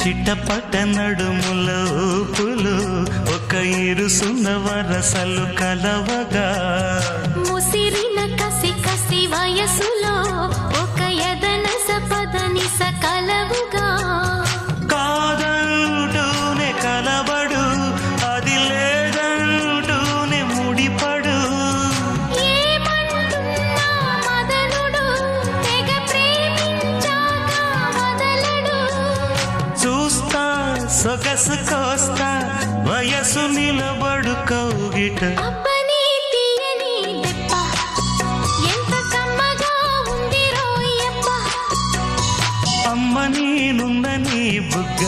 చిట్టపట్ట నడుముల ఊపులు ఒక ఇరుసున్న వరసలు కలవగా సొగసు కోస్తా వయసు నిలబడు కౌగిట. అమ్మ నేనున్న నీ బుగ్గ